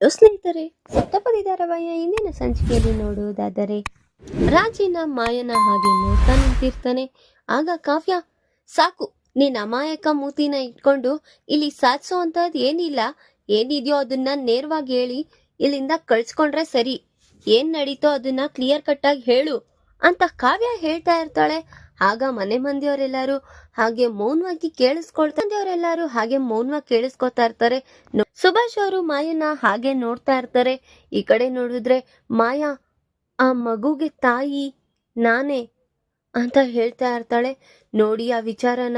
ಸ್ನೇಹಿತರೆ ಸಪ್ತಪದಿ ಧಾರಾವಾಹಿಯ ಇಂದಿನ ಸಂಚಿಕೆಯಲ್ಲಿ ನೋಡುವುದಾದರೆ, ರಾಜಿನ ಮಾಯನ ಹಾಗೆ ನೋಡ್ತಾ ನಿಂತಿರ್ತಾನೆ ಆಗ ಕಾವ್ಯ, ಸಾಕು ನೀನ್ ಅಮಾಯಕ ಮೂತಿನ ಇಟ್ಕೊಂಡು ಇಲ್ಲಿ ಸಾಧಿಸೋ ಅಂತದ್ ಏನಿಲ್ಲ, ಏನಿದೆಯೋ ಅದನ್ನ ನೇರವಾಗಿ ಹೇಳಿ, ಇಲ್ಲಿಂದ ಕಳ್ಸ್ಕೊಂಡ್ರೆ ಸರಿ, ಏನ್ ನಡೀತೋ ಅದನ್ನ ಕ್ಲಿಯರ್ ಕಟ್ ಆಗಿ ಹೇಳು ಅಂತ ಕಾವ್ಯ ಹೇಳ್ತಾ ಇರ್ತಾಳೆ. ಆಗ ಮನೆ ಮಂದಿಯವರೆಲ್ಲರೂ ಹಾಗೆ ಮೌನವಾಗಿ ಕೇಳಿಸ್ಕೊಳ್ತಂದವರೆಲ್ಲರೂ ಹಾಗೆ ಮೌನವಾಗಿ ಕೇಳಿಸ್ಕೊತಾ ಇರ್ತಾರೆ. ಸುಭಾಷ್ ಅವರು ಮಾಯನ ಹಾಗೆ ನೋಡ್ತಾ ಇರ್ತಾರೆ. ಈ ಕಡೆ ನೋಡಿದ್ರೆ ಮಾಯಾ, ಆ ಮಗುಗೆ ತಾಯಿ, ನಾನೇ ಅಂತ ಹೇಳ್ತಾ ಇರ್ತಾಳೆ. ನೋಡಿ ಆ ವಿಚಾರನ.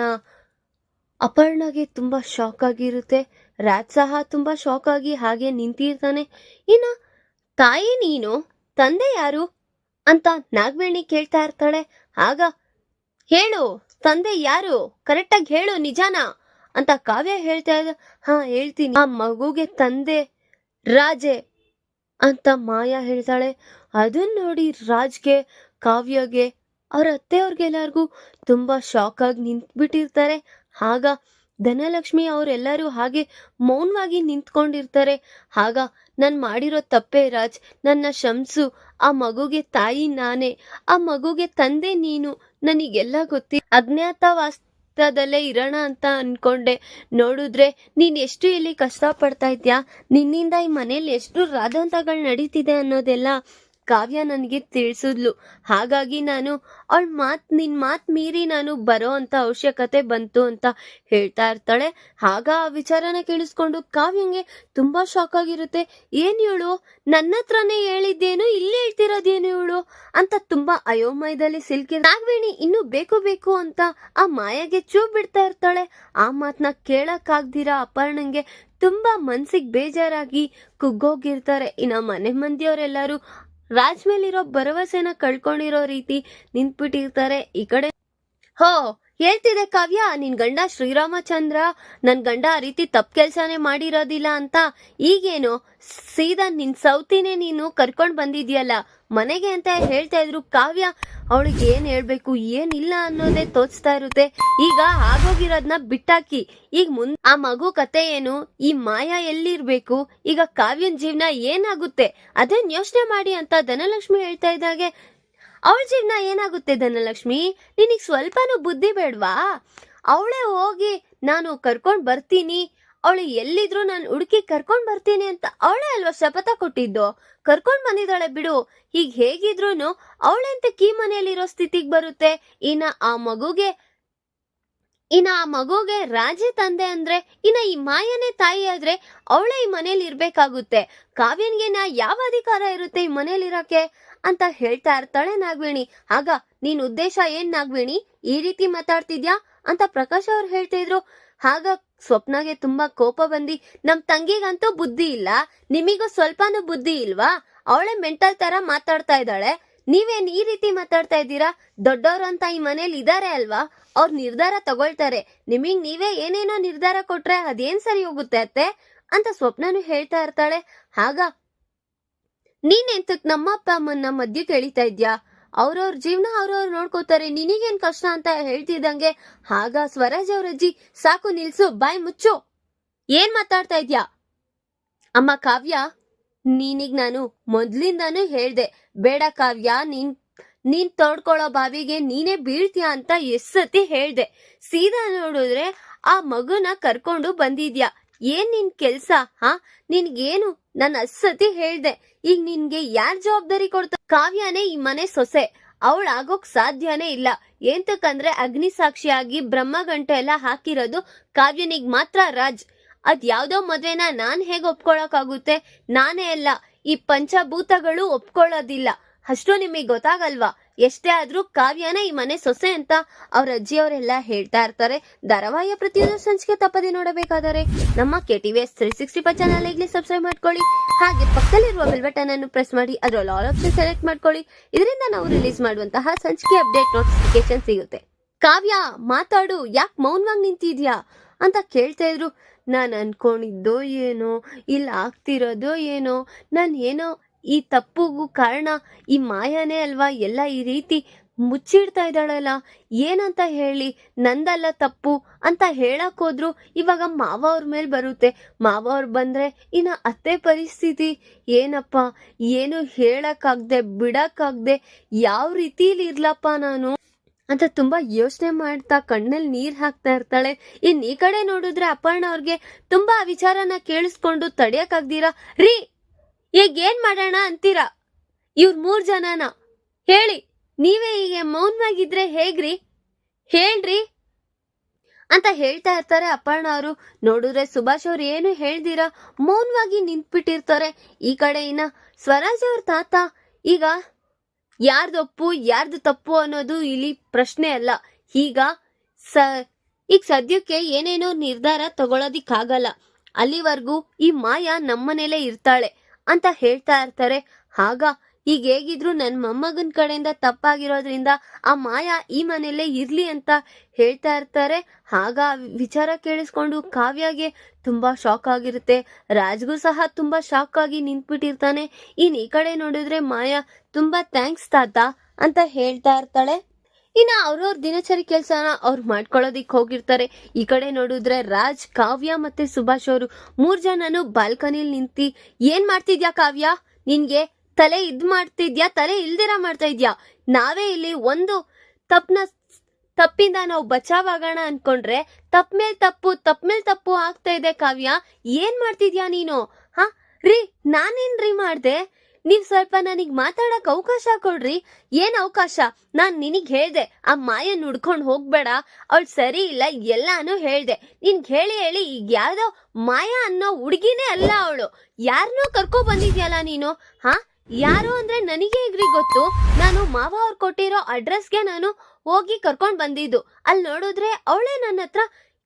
ಅಪರ್ಣಗೆ ತುಂಬಾ ಶಾಕ್ ಆಗಿರುತ್ತೆ. ರಾಜ್ ಸಹ ತುಂಬಾ ಶಾಕ್ ಆಗಿ ಹಾಗೆ ನಿಂತಿರ್ತಾನೆ. ಇನ್ನ ತಾಯಿ ನೀನು, ತಂದೆ ಯಾರು? ಅಂತ ನಾಗವೇಣಿ ಕೇಳ್ತಾ ಇರ್ತಾಳೆ. ಆಗ ಹೇಳು, ತಂದೆ ಯಾರು? ಕರೆಕ್ಟಾಗಿ ಹೇಳು, ನಿಜಾನ? ಅಂತ ಕಾವ್ಯ ಹೇಳ್ತಾ ಇದ್ದ, ಹಾ, ಹೇಳ್ತೀನಿ. ಆ ಮಗುಗೆ ತಂದೆ ರಾಜೆ ಅಂತ ಮಾಯಾ ಹೇಳ್ತಾಳೆ. ಅದನ್ನ ನೋಡಿ ರಾಜ್ಗೆ, ಕಾವ್ಯಗೆ, ಅವ್ರ ಅತ್ತೆಯವ್ರಿಗೆಲ್ಲರಿಗೂ ತುಂಬಾ ಶಾಕ್ ಆಗಿ ನಿಂತ್ಬಿಟ್ಟಿರ್ತಾರೆ. ಆಗ ಧನಲಕ್ಷ್ಮಿ ಅವರೆಲ್ಲರೂ ಹಾಗೆ ಮೌನವಾಗಿ ನಿಂತ್ಕೊಂಡಿರ್ತಾರೆ. ಆಗ ನಾನು ಮಾಡಿರೋ ತಪ್ಪೇ ರಾಜ್, ನನ್ನ ಶಂಸು, ಆ ಮಗುಗೆ ತಾಯಿ ನಾನೇ, ಆ ಮಗುಗೆ ತಂದೆ ನೀನು, ನನಗೆಲ್ಲ ಗೊತ್ತಿ ಅಜ್ಞಾತವಾಸ್ತದಲ್ಲೇ ಇರೋಣ ಅಂತ ಅನ್ಕೊಂಡೆ. ನೋಡಿದ್ರೆ ನೀನ್ ಎಷ್ಟು ಇಲ್ಲಿ ಕಷ್ಟ ಪಡ್ತಾ ಇದ್ಯಾ? ನಿನ್ನಿಂದ ಈ ಮನೇಲಿ ಎಷ್ಟು ರಾಧಾಂತಗಳು ನಡೀತಿದೆ ಅನ್ನೋದೆಲ್ಲ ಕಾವ್ಯ ನನಗೆ ತಿಳಿಸಿದ್ಲು. ಹಾಗಾಗಿ ನಾನು ಅವಳ ಮಾತ್, ನಿನ್ ಮಾತ್ ಮೀರಿ ನಾನು ಬರೋ ಅಂತ ಅವಶ್ಯಕತೆ ಬಂತು ಅಂತ ಹೇಳ್ತಾ ಇರ್ತಾಳೆ. ಆಗ ಆ ವಿಚಾರನ ಕೇಳಿಸ್ಕೊಂಡು ಕಾವ್ಯಂಗೆ ತುಂಬಾ ಶಾಕ್ ಆಗಿರುತ್ತೆ. ಏನ್ ಇವಳು? ನನ್ನ ಹತ್ರನೇ ಹೇಳಿದ್ದೇನು, ಇಲ್ಲಿ ಹೇಳ್ತಿರೋದೇನು ಇವಳು? ಅಂತ ತುಂಬಾ ಅಯೋಮಯದಲ್ಲಿ ಸಿಲ್ಕಿ ನಾಗವೇಣಿ ಇನ್ನು ಬೇಕು ಬೇಕು ಅಂತ ಆ ಮಾಯಾಗೆ ಚೂ ಬಿಡ್ತಾ ಇರ್ತಾಳೆ. ಆ ಮಾತನ್ನ ಕೇಳಕ್ಕಾಗ್ದಿರ ಅಪರ್ಣಂಗೆ ತುಂಬಾ ಮನ್ಸಿಗೆ ಬೇಜಾರಾಗಿ ಕುಗ್ಗೋಗಿರ್ತಾರೆ. ಇನ್ನ ಮನೆ ಮಂದಿಯವರೆಲ್ಲರೂ ರಾಜ್ ಮೇಲಿರೋ ಭರವಸೆನ ಕಳ್ಕೊಂಡಿರೋ ರೀತಿ ನಿಂತ್ಬಿಟ್ಟಿರ್ತಾರೆ ಈ ಕಡೆ. ಹೋ ಹೇಳ್ತಿದೆ ಕಾವ್ಯ, ನಿನ್ ಗಂಡ ಶ್ರೀರಾಮಚಂದ್ರ, ನನ್ ಗಂಡ ಆ ರೀತಿ ತಪ್ಪು ಕೆಲ್ಸನೇ ಮಾಡಿರೋದಿಲ್ಲ ಅಂತ. ಈಗೇನು? ಸೀದಾ ನಿನ್ ಸೌತಿನೇ ನೀನು ಕರ್ಕೊಂಡ್ ಬಂದಿದ್ಯಲ್ಲ? ಮನೆಗೆ ಅಂತ ಹೇಳ್ತಾ ಇದ್ರು ಕಾವ್ಯ. ಅವಳಿಗೆ ಏನ್ ಹೇಳ್ಬೇಕು, ಏನಿಲ್ಲ ಅನ್ನೋದೇ ತೋಚ್ತಾ ಇರುತ್ತೆ. ಈಗ ಆಗೋಗಿರೋದ್ನ ಬಿಟ್ಟಾಕಿ. ಈಗ ಮುಂದ್ ಆ ಮಗು ಕತೆ ಏನು? ಈ ಮಾಯಾ ಎಲ್ಲಿರ್ಬೇಕು? ಈಗ ಕಾವ್ಯನ್ ಜೀವನ ಏನಾಗುತ್ತೆ? ಅದೇನ್ ಯೋಚನೆ ಮಾಡಿ ಅಂತ ಧನಲಕ್ಷ್ಮಿ ಹೇಳ್ತಾ ಇದ್ದಾಗೆ. ಅವಳ ಜೀವನ ಏನಾಗುತ್ತೆ ಧನಲಕ್ಷ್ಮಿ? ನಿನಗೆ ಸ್ವಲ್ಪನೂ ಬುದ್ಧಿ ಬೇಡ್ವಾ? ಅವಳೇ ಹೋಗಿ ನಾನು ಕರ್ಕೊಂಡು ಬರ್ತೀನಿ. ಅವಳು ಎಲ್ಲಿದ್ರು ನಾನು ಹುಡುಕಿ ಕರ್ಕೊಂಡು ಬರ್ತೀನಿ ಅಂತ ಅವಳೇ ಅಲ್ವಾ ಶಪಥ ಕೊಟ್ಟಿದ್ದು? ಕರ್ಕೊಂಡು ಬಂದಿದ್ದಾಳೆ ಬಿಡು. ಈಗ ಹೇಗಿದ್ರು ಅವಳೆಂತ ಕೀ ಮನೆಯಲ್ಲಿರೋ ಸ್ಥಿತಿಗೆ ಬರುತ್ತೆ. ಇನ್ನ ಆ ಮಗುಗೆ ಇನ್ನ ಆ ಮಗುಗೆ ರಾಜ ತಂದೆ ಅಂದ್ರೆ, ಇನ್ನ ಈ ಮಾಯನೇ ತಾಯಿ ಆದ್ರೆ ಅವಳೇ ಈ ಮನೇಲಿ ಇರ್ಬೇಕಾಗುತ್ತೆ. ಕಾವ್ಯನ್ಗೆ ನಾ ಯಾವ ಅಧಿಕಾರ ಇರುತ್ತೆ ಈ ಮನೇಲಿ ಇರಕ್ಕೆ ಅಂತ ಹೇಳ್ತಾ ಇರ್ತಾಳೆ ನಾಗವೇಣಿ. ಆಗ, ನೀನ್ ಉದ್ದೇಶ ಏನ್ ನಾಗವೇಣಿ? ಈ ರೀತಿ ಮಾತಾಡ್ತಿದ್ಯಾ? ಅಂತ ಪ್ರಕಾಶ್ ಅವ್ರು ಹೇಳ್ತಾ ಇದ್ರು. ಆಗ ಸ್ವಪ್ನಗೆ ತುಂಬಾ ಕೋಪ ಬಂದಿ, ನಮ್ ತಂಗಿಗಂತೂ ಬುದ್ಧಿ ಇಲ್ಲ. ನಿಮಿಗೂ ಸ್ವಲ್ಪನೂ ಬುದ್ಧಿ ಇಲ್ವಾ? ಅವಳೆ ಮೆಂಟಲ್ ತರ ಮಾತಾಡ್ತಾ ಇದ್ದಾಳೆ. ನೀವೇನ್ ಈ ರೀತಿ ಮಾತಾಡ್ತಾ ಇದ್ದೀರಾ? ದೊಡ್ಡವ್ರು ಅಂತ ಈ ಮನೇಲಿ ಇದಾರೆ ಅಲ್ವಾ? ಅವ್ರ ನಿರ್ಧಾರ ತಗೊಳ್ತಾರೆ. ನಿಮಗ್ ನೀವೇ ಏನೇನೋ ನಿರ್ಧಾರ ಕೊಟ್ರೆ ಅದೇನ್ ಸರಿ ಹೋಗುತ್ತೆ ಅತ್ತೆ? ಅಂತ ಸ್ವಪ್ನನು ಹೇಳ್ತಾ ಇರ್ತಾಳೆ. ಆಗ ನೀನ್ ಎಂತಕ್ ನಮ್ಮ ಅಪ್ಪ ಅಮ್ಮನ್ನ ಮಧ್ಯ ಕೇಳಿತಾ ಇದ್ಯಾ? ಅವ್ರವ್ರ ಜೀವನ ಅವ್ರವ್ರು ನೋಡ್ಕೋತಾರೆ. ನಿನಗೇನ್ ಕಷ್ಟ ಅಂತ ಹೇಳ್ತಿದ್ದಂಗೆ? ಆಗ ಸ್ವರಾಜ್ ಅವರಜ್ಜಿ ಸಾಕು ನಿಲ್ಸು, ಬಾಯ್ ಮುಚ್ಚು. ಏನ್ ಮಾತಾಡ್ತಾ ಇದ್ಯಾ? ಅಮ್ಮ ಕಾವ್ಯ ನೀನಿಗ್ ನಾನು ಮೊದ್ಲಿಂದಾನು ಹೇಳ್ದೆ, ಬೇಡ ಕಾವ್ಯ, ನೀನ್ ನೀನ್ ತೋಡ್ಕೊಳ್ಳೋ ಬಾವಿಗೆ ನೀನೇ ಬೀಳ್ತೀಯ ಅಂತ ಎಷ್ಟ್ ಸತಿ ಹೇಳ್ದೆ. ಸೀದಾ ನೋಡಿದ್ರೆ ಆ ಮಗುನ ಕರ್ಕೊಂಡು ಬಂದಿದ್ಯಾ? ಏನ್ ನಿನ್ ಕೆಲ್ಸ, ಹಾ? ನಿನ್ಗೇನು? ನಾನು ಅಸ್ಸತಿ ಸತಿ ಹೇಳ್ದೆ. ಈಗ ನಿನ್ಗೆ ಯಾರ್ ಜವಾಬ್ದಾರಿ ಕೊಡ್ತ? ಕಾವ್ಯನೇ ಈ ಮನೆ ಸೊಸೆ. ಅವಳ ಆಗೋಕ್ ಸಾಧ್ಯನೇ ಇಲ್ಲ. ಏಂತಕ್ಕಂದ್ರೆ ಅಗ್ನಿ ಸಾಕ್ಷಿಯಾಗಿ ಬ್ರಹ್ಮಗಂಟೆ ಎಲ್ಲ ಹಾಕಿರೋದು ಕಾವ್ಯನಿಗ್ ಮಾತ್ರ ರಾಜ್. ಅದ್ ಯಾವ್ದೋ ಮದ್ವೆನ ನಾನ್ ಹೇಗ್ ಒಪ್ಕೊಳಕಾಗುತ್ತೆ ನಾನೇ ಅಲ್ಲ. ಈ ಪಂಚಭೂತಗಳು ಒಪ್ಕೊಳ್ಳೋದಿಲ್ಲ. ಅಷ್ಟು ನಿಮಗೆ ಗೊತ್ತಾಗಲ್ವಾ? ಎಷ್ಟೇ ಆದ್ರೂ ಕಾವ್ಯನ ಈ ಮನೆ ಸೊಸೆ ಅಂತ ಅವ್ರ ಅಜ್ಜಿಯವರೆಲ್ಲ ಹೇಳ್ತಾ ಇರ್ತಾರೆ. ಧಾರಾವಾಹಿಯ ಪ್ರತಿಯೊಂದು ಸಂಚಿಕೆ ತಪ್ಪದೆ ನೋಡಬೇಕಾದರೆ ನಮ್ಮ K T V S three sixty five channel ಈಗಲೇ ಸಬ್ಸ್ಕ್ರೈಬ್ ಮಾಡ್ಕೊಳ್ಳಿ. ಹಾಗೆ ಪಕ್ಕದಲ್ಲಿರುವ ಬೆಲ್ ಬಟನ್ ಅನ್ನು ಪ್ರೆಸ್ ಮಾಡಿ, ಅದರಲ್ಲಿ ಆಲ್ ಆಪ್ಷನ್ ಸೆಲೆಕ್ಟ್ ಮಾಡ್ಕೊಳ್ಳಿ. ಇದರಿಂದ ನಾವು ರಿಲೀಸ್ ಮಾಡುವಂತಹ ಸಂಚಿಕೆ ಅಪ್ಡೇಟ್ ನೋಟಿಫಿಕೇಶನ್ ಸಿಗುತ್ತೆ. ಕಾವ್ಯ, ಮಾತಾಡು. ಯಾಕೆ ಮೌನವಾಗಿ ನಿಂತಿದ್ಯಾ? ಅಂತ ಕೇಳ್ತಾ ಇದ್ರು. ನಾನು ಅನ್ಕೊಂಡಿದ್ದೋ ಏನೋ, ಇಲ್ಲಿ ಆಗ್ತಿರೋದೋ ಏನೋ, ನಾನು ಏನೋ ಈ ತಪ್ಪುಗೂ ಕಾರಣ, ಈ ಮಾಯಾನೇ ಅಲ್ವಾ, ಎಲ್ಲ ಈ ರೀತಿ ಮುಚ್ಚಿಡ್ತಾ ಇದ್ದಾಳಲ್ಲ, ಏನಂತ ಹೇಳಿ, ನಂದಲ್ಲ ತಪ್ಪು ಅಂತ ಹೇಳಕ್ ಹೋದ್ರು, ಇವಾಗ ಮಾವ ಅವ್ರ ಮೇಲೆ ಬರುತ್ತೆ. ಮಾವ ಅವ್ರು ಬಂದ್ರೆ ಇನ್ನ ಅತ್ತೆ ಪರಿಸ್ಥಿತಿ ಏನಪ್ಪ, ಏನು ಹೇಳಕ್ಕಾಗ್ದೆ ಬಿಡಕ್ಕಾಗ್ದೆ ಯಾವ ರೀತಿಲಿ ಇರ್ಲಪ್ಪ ನಾನು? ಅಂತ ತುಂಬಾ ಯೋಚನೆ ಮಾಡ್ತಾ ಕಣ್ಣಲ್ಲಿ ನೀರ್ ಹಾಕ್ತಾ ಇರ್ತಾಳೆ. ಇನ್ ಈ ಕಡೆ ನೋಡಿದ್ರೆ ಅಪರ್ಣ ಅವ್ರಿಗೆ ತುಂಬಾ ವಿಚಾರನ ಕೇಳಿಸ್ಕೊಂಡು ತಡಿಯಕ್ಕಾಗ್ದಿರಾ ರೀ, ಈಗ ಏನ್ ಮಾಡೋಣ ಅಂತೀರಾ? ಇವ್ರ ಮೂರ್ ಜನನ. ಹೇಳಿ, ನೀವೇ ಹೀಗೆ ಮೌನವಾಗಿದ್ರೆ ಹೇಗ್ರಿ? ಹೇಳ್ರಿ. ಅಂತ ಹೇಳ್ತಾ ಇರ್ತಾರೆ ಅಪರ್ಣ ಅವರು. ನೋಡಿದ್ರೆ ಸುಭಾಷ್ ಅವ್ರು ಏನು ಹೇಳ್ದಿರ? ಮೌನವಾಗಿ ನಿಂತ್ಬಿಟ್ಟಿರ್ತಾರೆ. ಈ ಕಡೆ ಇನ್ನ ಸ್ವರಾಜ್ ಅವ್ರ ತಾತ ಈಗ ಯಾರ್ದು ಒಪ್ಪು, ಯಾರ್ದು ತಪ್ಪು ಅನ್ನೋದು ಇಲ್ಲಿ ಪ್ರಶ್ನೆ ಅಲ್ಲ. ಈಗ ಸ, ಈಗ ಸದ್ಯಕ್ಕೆ ಏನೇನೋ ನಿರ್ಧಾರ ತಗೊಳೋದಿಕ್ಕಾಗಲ್ಲ. ಅಲ್ಲಿವರೆಗೂ ಈ ಮಾಯಾ ನಮ್ಮನೇಲೆ ಇರ್ತಾಳೆ ಅಂತ ಹೇಳ್ತಾ ಇರ್ತಾರೆ. ಆಗ ಈಗ ಹೇಗಿದ್ರು ನನ್ನ ಮೊಮ್ಮಗನ ಕಡೆಯಿಂದ ತಪ್ಪಾಗಿರೋದ್ರಿಂದ ಆ ಮಾಯಾ ಈ ಮನೆಯಲ್ಲೇ ಇರ್ಲಿ ಅಂತ ಹೇಳ್ತಾ ಇರ್ತಾರೆ. ಆಗ ವಿಚಾರ ಕೇಳಿಸ್ಕೊಂಡು ಕಾವ್ಯಗೆ ತುಂಬಾ ಶಾಕ್ ಆಗಿರುತ್ತೆ. ರಾಜ್ಗೂ ಸಹ ತುಂಬಾ ಶಾಕ್ ಆಗಿ ನಿಂತ್ಬಿಟ್ಟಿರ್ತಾನೆ. ಇನ್ ಈ ಕಡೆ ನೋಡಿದ್ರೆ ಮಾಯಾ ತುಂಬಾ ಥ್ಯಾಂಕ್ಸ್ ತಾತ ಅಂತ ಹೇಳ್ತಾ ಇರ್ತಾಳೆ. ಇನ್ನ ಅವ್ರವ್ರ ದಿನಚರಿ ಕೆಲಸನ ಅವ್ರು ಮಾಡ್ಕೊಳ್ಳೋದಿಕ್ ಹೋಗಿರ್ತಾರೆ. ಈ ಕಡೆ ನೋಡಿದ್ರೆ ರಾಜ್, ಕಾವ್ಯ ಮತ್ತೆ ಸುಭಾಷ್ ಅವರು ಮೂರ್ ಜನನು ಬಾಲ್ಕನಿಲ್ ನಿಂತಿ, ಏನ್ ಮಾಡ್ತಿದ್ಯಾ ಕಾವ್ಯ? ನಿನ್ಗೆ ತಲೆ ಇದ್ ಮಾಡ್ತಿದ್ಯಾ, ತಲೆ ಇಲ್ದಿರ ಮಾಡ್ತಾ ಇದ್ಯಾ ನಾವೇ ಇಲ್ಲಿ ಒಂದು ತಪ್ಪನ ತಪ್ಪಿಂದ ನಾವು ಬಚಾವಾಗೋಣ ಅನ್ಕೊಂಡ್ರೆ ತಪ್ಪ ಮೇಲ್ ತಪ್ಪು ತಪ್ಪ ಮೇಲ್ ತಪ್ಪು ಆಗ್ತಾ ಇದೆ ಕಾವ್ಯ. ಏನ್ ಮಾಡ್ತಿದ್ಯಾ ನೀನು? ಹಾ? ರೀ ನಾನೇನ್ರಿ ಮಾಡ್ದೆ? ನೀವ್ ಸ್ವಲ್ಪ ನನಗ್ ಮಾತಾಡಕ್ ಅವಕಾಶ ಕೊಡ್ರಿ. ಏನ್ ಅವಕಾಶ? ನಾನ್ ನಿನಗ್ ಹೇಳ್ದೆ, ಆ ಮಾಯನ್ ಹುಡ್ಕೊಂಡ್ ಹೋಗ್ಬೇಡ. ಅವಳು ಸರಿ ಇಲ್ಲ, ಎಲ್ಲಾನು ಹೇಳ್ದೆ. ನಿನ್ಗ್ ಹೇಳಿ ಹೇಳಿ ಈಗ ಯಾವ್ದೋ ಮಾಯ ಅನ್ನೋ ಹುಡ್ಗಿನೇ ಅಲ್ಲ ಅವಳು. ಯಾರನ್ನೋ ಕರ್ಕೊ ಬಂದಿದ್ಯಲ್ಲ ನೀನು? ಹಾ? ಯಾರು ಅಂದ್ರೆ ನನಗೆ ಹೇಗ್ರಿ ಗೊತ್ತು. ನಾನು ಮಾವ ಅವ್ರು ಕೊಟ್ಟಿರೋ ಅಡ್ರೆಸ್ಗೆ ನಾನು ಹೋಗಿ ಕರ್ಕೊಂಡ್ ಬಂದಿದ್ದು. ಅಲ್ಲಿ ನೋಡಿದ್ರೆ ಅವಳೇ ನನ್ನ ಹತ್ರ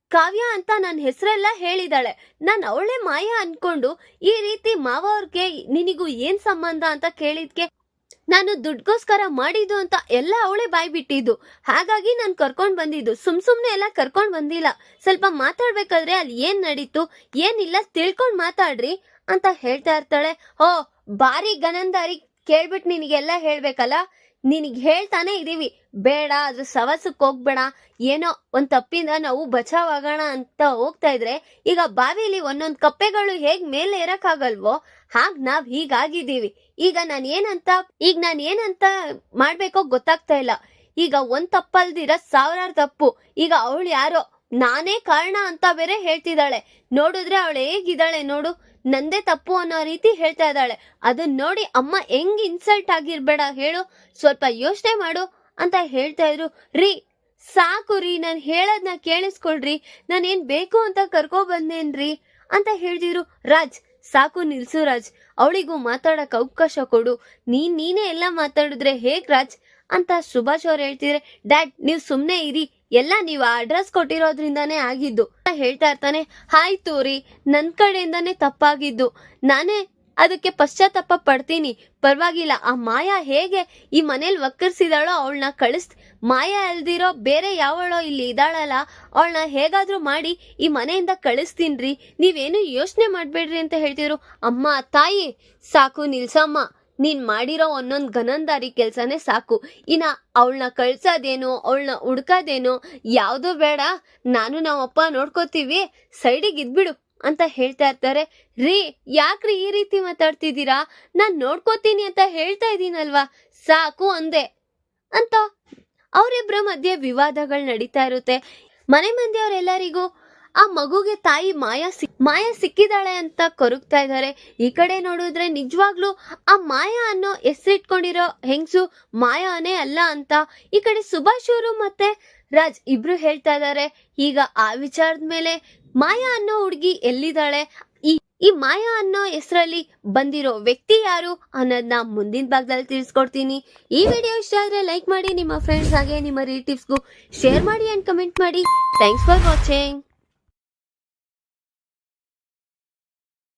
ಕಾವ್ಯ ಅಂತ ನನ್ನ ಹೆಸರೆಲ್ಲ ಹೇಳಿದಾಳೆ. ನಾನು ಅವಳೇ ಮಾಯ ಅನ್ಕೊಂಡು ಈ ರೀತಿ ಮಾವ ಅವ್ರಿಗೆ ನಿನಗೂ ಏನ್ ಸಂಬಂಧ ಅಂತ ಕೇಳಿದ್ಕೆ ನಾನು ದುಡ್ಗೋಸ್ಕರ ಮಾಡಿದ್ದು ಅಂತ ಎಲ್ಲ ಅವಳೇ ಬಾಯ್ ಬಿಟ್ಟಿದ್ದು ಹಾಗಾಗಿ ನಾನು ಕರ್ಕೊಂಡ್ ಬಂದಿದ್ದು. ಸುಮ್ ಸುಮ್ನೆ ಎಲ್ಲ ಕರ್ಕೊಂಡ್ ಬಂದಿಲ್ಲ. ಸ್ವಲ್ಪ ಮಾತಾಡ್ಬೇಕಾದ್ರೆ ಅಲ್ಲಿ ಏನ್ ನಡೀತು? ಏನಿಲ್ಲ? ತಿಳ್ಕೊಂಡ್ ಮಾತಾಡ್ರಿ ಅಂತ ಹೇಳ್ತಾ ಇರ್ತಾಳೆ. ಓ ಬಾರಿ ಗನಂದಾರಿ ಕೇಳ್ಬಿಟ್ಟು ನಿನಗೆಲ್ಲ ಹೇಳ್ಬೇಕಲ್ಲ? ನಿನಗೆ ಹೇಳ್ತಾನೆ ಇದೀವಿ. ಬೇಡ ಅದ್ರ ಸವಸಕ್ಕೆ ಹೋಗ್ಬೇಡ. ಏನೋ ಒಂದ್ ತಪ್ಪಿಂದ ನಾವು ಬಚಾವಾಗೋಣ ಅಂತ ಹೋಗ್ತಾ ಇದ್ರೆ ಈಗ ಬಾವಿಲಿ ಒಂದೊಂದ್ ಕಪ್ಪೆಗಳು ಹೇಗ್ ಮೇಲೆ ಏರಕ್ಕಾಗಲ್ವೋ, ಹಾಗ್ ನಾವ್ ಹೀಗಾಗಿದ್ದೀವಿ. ಈಗ ನಾನು ಏನಂತ, ಈಗ ನಾನು ಏನಂತ ಮಾಡ್ಬೇಕೋ ಗೊತ್ತಾಗ್ತಾ ಇಲ್ಲ. ಈಗ ಒಂದ್ ತಪ್ಪಲ್ದಿರ ಸಾವಿರಾರು ತಪ್ಪು. ಈಗ ಅವಳು ಯಾರೋ ನಾನೇ ಕಾರಣ ಅಂತ ಬೇರೆ ಹೇಳ್ತಿದ್ದಾಳೆ. ನೋಡಿದ್ರೆ ಅವಳು ಹೇಗಿದ್ದಾಳೆ ನೋಡು. ನಂದೇ ತಪ್ಪು ಅನ್ನೋ ರೀತಿ ಹೇಳ್ತಾ ಇದ್ದಾಳೆ. ಅದನ್ನ ನೋಡಿ ಅಮ್ಮ ಹೆಂಗ್ ಇನ್ಸಲ್ಟ್ ಆಗಿರ್ಬೇಡ ಹೇಳು. ಸ್ವಲ್ಪ ಯೋಚನೆ ಮಾಡು ಅಂತ ಹೇಳ್ತಾ ಇದ್ರು. ರೀ, ಸಾಕು ರೀ, ನಾನು ಹೇಳದ್ನ ಕೇಳಿಸ್ಕೊಳ್ರಿ. ನಾನು ನಾನೇನ್ ಬೇಕು ಅಂತ ಕರ್ಕೊ ಬಂದೇನ್ರಿ ಅಂತ ಹೇಳ್ತಿದ್ರು. ರಾಜ್, ಸಾಕು ನಿಲ್ಸು ರಾಜ್. ಅವಳಿಗೂ ಮಾತಾಡಕ್ ಅವಕಾಶ ಕೊಡು. ನೀನ್ ನೀನೇ ಎಲ್ಲ ಮಾತಾಡಿದ್ರೆ ಹೇಗ್ ರಾಜ್ ಅಂತ ಸುಭಾಷ್ ಅವ್ರು ಹೇಳ್ತಿದ್ರೆ, ಡ್ಯಾಡ್, ನೀವು ಸುಮ್ಮನೆ ಇರಿ. ಎಲ್ಲ ನೀವು ಅಡ್ರೆಸ್ ಕೊಟ್ಟಿರೋದ್ರಿಂದಾನೇ ಆಗಿದ್ದು. ಹೇಳ್ತಾ ಇರ್ತಾನೆ, ಹಾಯ್ ತೂರಿ, ನನ್ ಕಡೆಯಿಂದಾನೇ ತಪ್ಪಾಗಿದ್ದು. ನಾನೇ ಅದಕ್ಕೆ ಪಶ್ಚಾತ್ತಾಪ ಪಡ್ತೀನಿ. ಪರವಾಗಿಲ್ಲ, ಆ ಮಾಯಾ ಹೇಗೆ ಈ ಮನೇಲಿ ಒಕ್ಕರ್ಸಿದಾಳೋ ಅವಳನ್ನ ಕಳಿಸ್ ಮಾಯಾ ಅಲ್ದಿರೋ ಬೇರೆ ಯಾವಳೋ ಇಲ್ಲಿ ಇದ್ದಾಳಲ್ಲ ಅವಳನ್ನ ಹೇಗಾದ್ರೂ ಮಾಡಿ ಈ ಮನೆಯಿಂದ ಕಳಿಸ್ತೀನ್ರಿ. ನೀವೇನು ಯೋಚನೆ ಮಾಡ್ಬೇಡ್ರಿ ಅಂತ ಹೇಳ್ತಿದ್ರು. ಅಮ್ಮ, ತಾಯಿ, ಸಾಕು ನಿಲ್ಸಮ್ಮ. ನೀನ್ ಮಾಡಿರೋ ಒಂದೊಂದ್ ಗನಂದಾರಿ ಕೆಲಸನೇ ಸಾಕು. ಇನ್ನ ಅವಳನ್ನ ಕಳ್ಸೋದೇನು ಅವಳನ್ನ ಹುಡ್ಕೋದೇನು ಯಾವುದು ಬೇಡ. ನಾನು ನಮ್ಮಪ್ಪ ನೋಡ್ಕೋತೀವಿ, ಸೈಡಿಗೆ ಇದ್ಬಿಡು ಅಂತ ಹೇಳ್ತಾ ಇರ್ತಾರೆ. ರೀ, ಯಾಕ್ರಿ ಈ ರೀತಿ ಮಾತಾಡ್ತಿದ್ದೀರಾ? ನಾನ್ ನೋಡ್ಕೋತೀನಿ ಅಂತ ಹೇಳ್ತಾ ಇದ್ದೀನಲ್ವಾ ಸಾಕು ಅಂದೆ. ಅಂತ ಅವರಿಬ್ಬರ ಮಧ್ಯೆ ವಿವಾದಗಳು ನಡೀತಾ ಇರುತ್ತೆ. ಮನೆ ಮಂದಿಯವರೆಲ್ಲರಿಗೂ ಆ ಮಗುಗೆ ತಾಯಿ ಮಾಯಾ ಸಿಕ್ ಮಾಯಾ ಸಿಕ್ಕಿದಾಳೆ ಅಂತ ಕೊರಗ್ತಾ ಇದ್ದಾರೆ. ಈ ಕಡೆ ನೋಡಿದ್ರೆ ನಿಜವಾಗ್ಲೂ ಆ ಮಾಯಾ ಅನ್ನೋ ಹೆಸರಿಟ್ಕೊಂಡಿರೋ ಹೆಂಗ್ಸು ಮಾಯಾನೇ ಅಲ್ಲ ಅಂತ. ಈ ಕಡೆ ಸುಭಾಷ್ ಅವರು ಮತ್ತೆ ರಾಜ್ ಇಬ್ರು ಹೇಳ್ತಾ ಇದ್ದಾರೆ. ಈಗ ಆ ವಿಚಾರದ ಮೇಲೆ ಮಾಯಾ ಅನ್ನೋ ಹುಡುಗಿ ಎಲ್ಲಿದ್ದಾಳೆ? ಈ ಈ ಮಾಯಾ ಅನ್ನೋ ಹೆಸರಲ್ಲಿ ಬಂದಿರೋ ವ್ಯಕ್ತಿ ಯಾರು ಅನ್ನೋದನ್ನ ಮುಂದಿನ ಭಾಗದಲ್ಲಿ ತಿಳಿಸ್ಕೊಡ್ತೀನಿ. ಈ ವಿಡಿಯೋ ಇಷ್ಟ ಆದ್ರೆ ಲೈಕ್ ಮಾಡಿ, ನಿಮ್ಮ ಫ್ರೆಂಡ್ಸ್ ಹಾಗೆ ನಿಮ್ಮ ರಿಲೇಟಿವ್ಸ್ಗೂ ಶೇರ್ ಮಾಡಿ ಅಂಡ್ ಕಮೆಂಟ್ ಮಾಡಿ. Thanks for watching